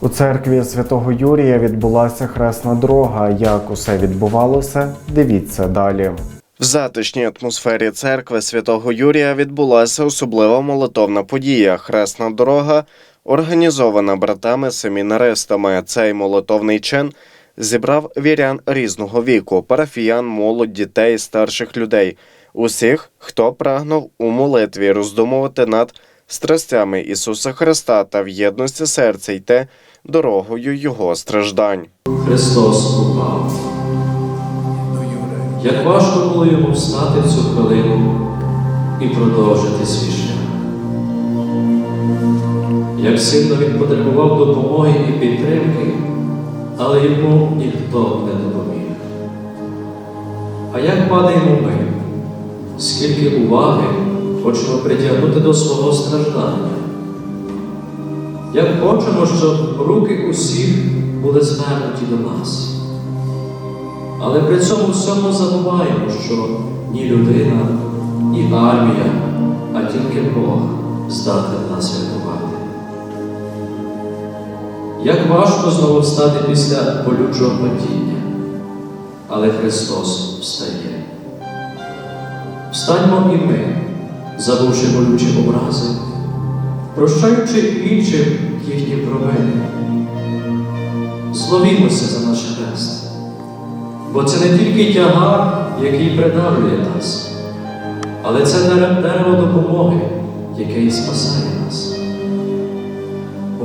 У церкві святого Юрія відбулася хресна дорога. Як усе відбувалося, дивіться далі. В затишній атмосфері церкви святого Юрія відбулася особлива молитовна подія хресна дорога, організована братами семінаристами. Цей молитовний чин зібрав вірян різного віку, парафіян, молодь, дітей, старших людей, усіх, хто прагнув у молитві роздумувати над страстями Ісуса Христа та в єдності серця йти дорогою Його страждань. Христос упав. Як важко було йому встати в цю хвилину і продовжити свій шлях. Як сильно він потребував допомоги і підтримки, але йому ніхто не допоміг. А як падаємо ми, скільки уваги хочемо притягнути до свого страждання? Як хочемо, щоб руки усіх були звернуті до нас. Але при цьому всьому забуваємо, що ні людина, ні армія, а тільки Бог здатен нас рятувати. Як важко знову встати після болючого падіння, але Христос встає. Встаньмо і ми, забувши болючі образи, прощаючи іншим їхні провини. Зловімося за наш хрест, бо це не тільки тягар, який придавлює нас, але це дере- дерево допомоги, яке і спасає нас.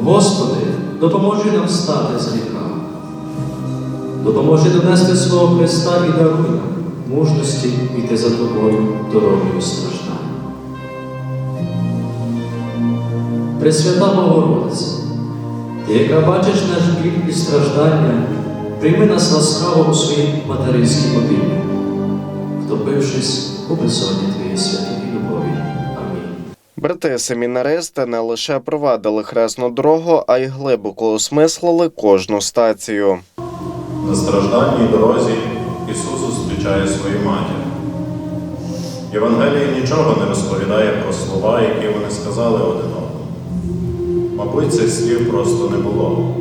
Господи, допоможи нам стати з гріха, допоможи донести свого Христа і даруй нам мужності йти за тобою дорогою страждань. Пресвята Богородиця, ти, яка бачиш наш біль і страждання, прийми нас ласкаво у свої материнські обійми, втопившись у безодні Твоєї святої любові. Амінь. Брати семінаристи не лише провадили хресну дорогу, а й глибоко осмислили кожну стацію. На стражданній дорозі Ісус зустрічає свою матір. Євангеліє нічого не розповідає про слова, які вони сказали один одному. Мабуть, цих слів просто не було.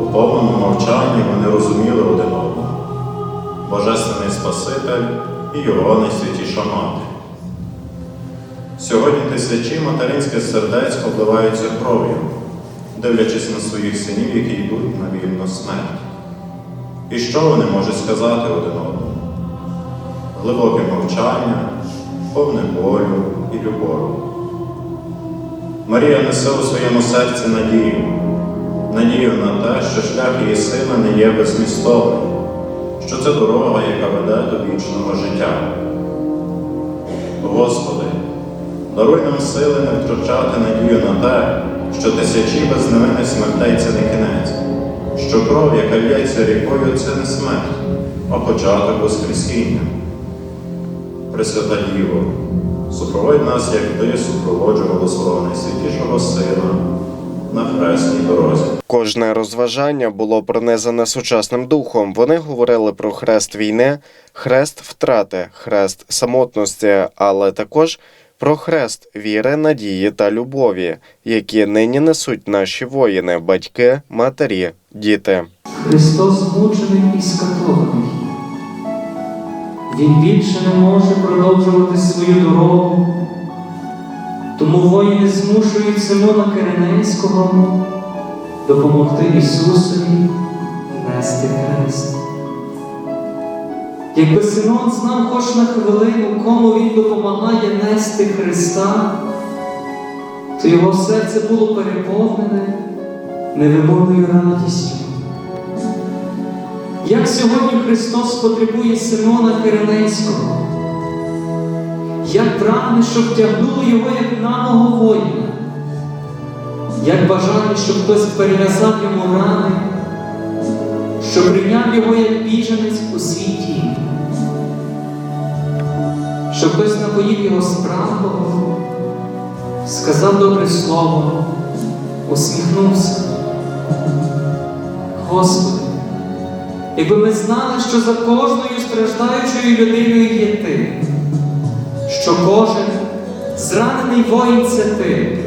У повному мовчанні вони розуміли один одного. Божественний Спаситель і його найсвятіша мати. Сьогодні тисячі материнських сердець обливаються кров'ю, дивлячись на своїх синів, які йдуть на вільну смерть. І що вони можуть сказати один одному? Глибоке мовчання, повне болю і любові. Марія несе у своєму серці надію, надію на те, що шлях її сина не є безмістовний, що це дорога, яка веде до вічного життя. Господи, даруй нам сили не втрачати надію на те, що тисячі безневинних смертей це не кінець що кров, яка лється рікою, це не смерть, а початок Воскресіння. Пресвята Діво, супроводь нас, як ти супроводжувала свого найсвятішого Сина на хресній дорозі. Кожне розважання було пронизане сучасним духом. Вони говорили про хрест війни, хрест втрати, хрест самотності, але також про хрест віри, надії та любові, які нині несуть наші воїни, батьки, матері, діти. Христос змучений і скатований. Він більше не може продовжувати свою дорогу. Тому воїни змушують Симона Киринейського допомогти Ісусові нести хрест. Якби Симон знав хоч на хвилину, кому він допомагає нести Христа, то його серце було переповнене невимовною радістю. Як сьогодні Христос потребує Симона Киринейського, як прагне, щоб тягнули його як наного воїна, як бажає, щоб хтось перев'язав йому рани, щоб прийняв його як біженець у свій дім, щоб хтось напоїв його справного, сказав добре слово, усміхнувся. Господи, якби ми знали, що за кожною страждаючою людиною є ти, що кожен зранений воїн це ти,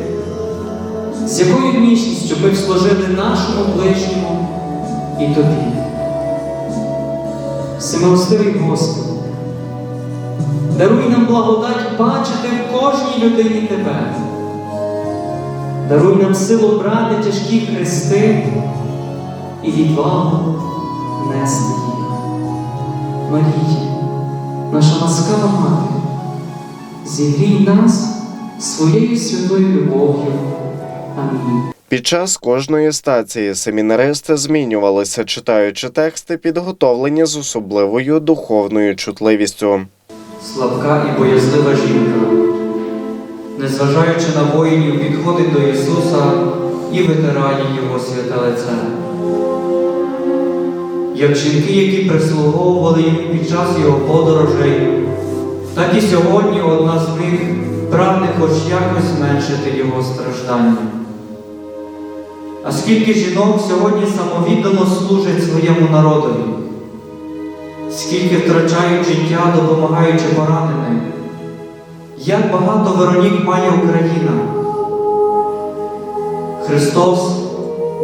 з якою вмічністю ми б служили нашому ближньому і тобі. Всемилостивий Господи, даруй нам благодать бачити в кожній людині Тебе. Даруй нам силу брати тяжкі хрести і відвагу нести їх. Марія, наша ласкава мати, зігрій нас своєю святою любов'ю. Амінь. Під час кожної стації семінаристи змінювалися, читаючи тексти, підготовлені з особливою духовною чутливістю. Слабка і боязлива жінка, незважаючи на воїнів, підходить до Ісуса і витирає Його святе лице. Як жінки, які прислуговували йому під час його подорожей, так і сьогодні одна з них прагне хоч якось зменшити його страждання. А скільки жінок сьогодні самовіддано служать своєму народові? скільки втрачають життя, допомагаючи пораненим. Як багато Веронік має Україна. Христос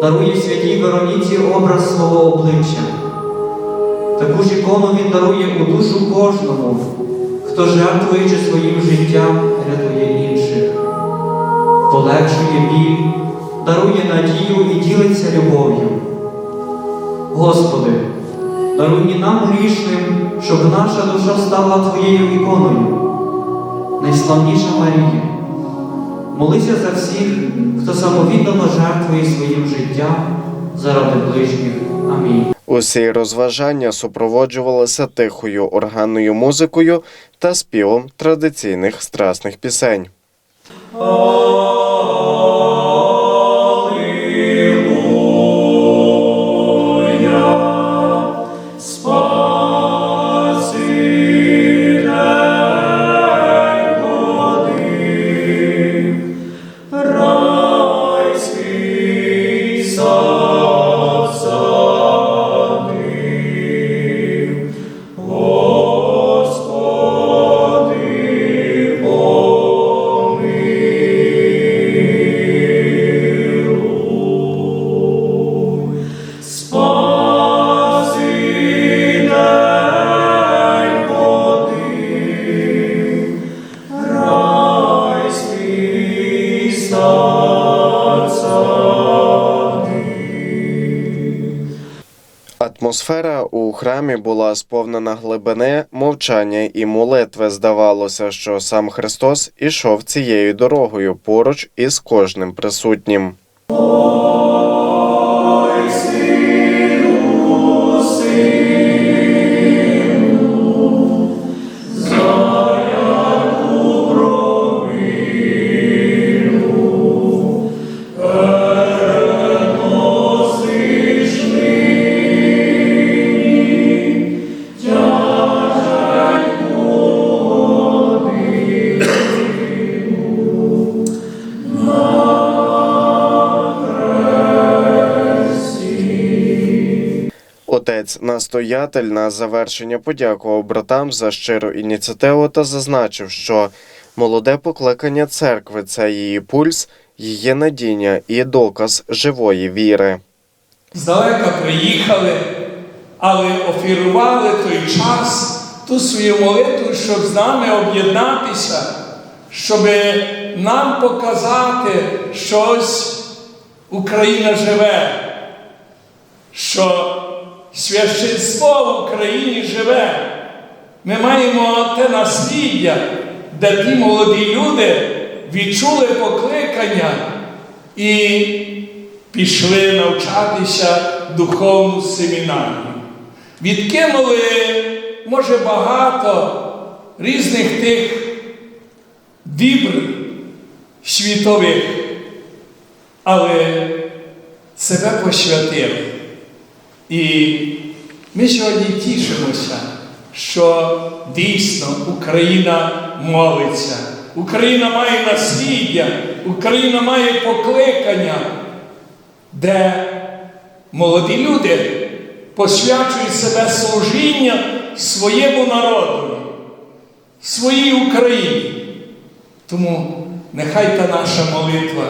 дарує святій Вероніці образ свого обличчя. Таку ж ікону Він дарує у душу кожному, хто, жертвуючи своїм життям, рятує інших, полегшує біль, дарує надію і ділиться любов'ю. Господи, Даруй і нам грішним, щоб наша душа стала Твоєю іконою. Найславніша Марія, молися за всіх, хто самовіддано жертвує своїм життям заради ближніх. Амінь. Усі розважання супроводжувалися тихою органною музикою та співом традиційних страсних пісень. Атмосфера у храмі була сповнена глибини, мовчання і молитви. Здавалося, що сам Христос ішов цією дорогою поруч із кожним присутнім. Отець настоятель на завершення подякував братам за щиру ініціативу та зазначив, що молоде покликання церкви це її пульс, її надіння і доказ живої віри. здалека приїхали, але офірували той час, ту свою молитву, щоб з нами об'єднатися, щоб нам показати, що Україна живе, що священство в Україні живе. Ми маємо те насліддя, де ті молоді люди відчули покликання і пішли навчатися духовну семінарію. Відкинули, може, багато різних тих дібр світових, але себе посвятили. І ми сьогодні тішимося, що дійсно Україна молиться, Україна має насліддя, Україна має покликання, де молоді люди посвячують себе служіння своєму народу, своїй Україні. Тому нехай та наша молитва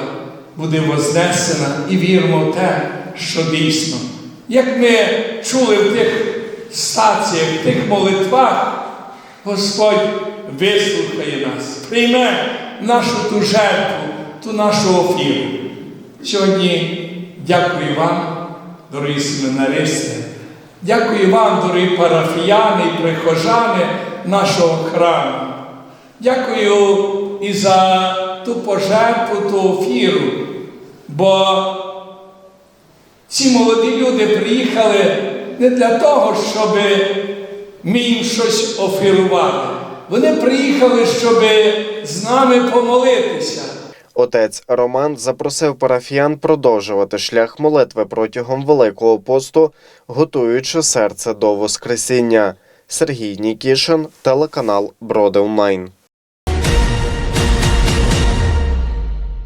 буде вознесена і віримо в те, що дійсно. Як ми чули в тих стаціях, в тих молитвах, Господь вислухає нас, прийме нашу ту жертву, ту нашу офіру. Сьогодні дякую вам, дорогі семинаристи, дякую вам, дорогі парафіяни і прихожани нашого храму. Дякую і за ту пожертву, ту офіру, бо ці молоді люди приїхали не для того, щоб ми їм щось офірували. Вони приїхали, щоб з нами помолитися. Отець Роман запросив парафіян продовжувати шлях молитви протягом Великого посту, готуючи серце до Воскресіння. Сергій Нікішин, телеканал Броди.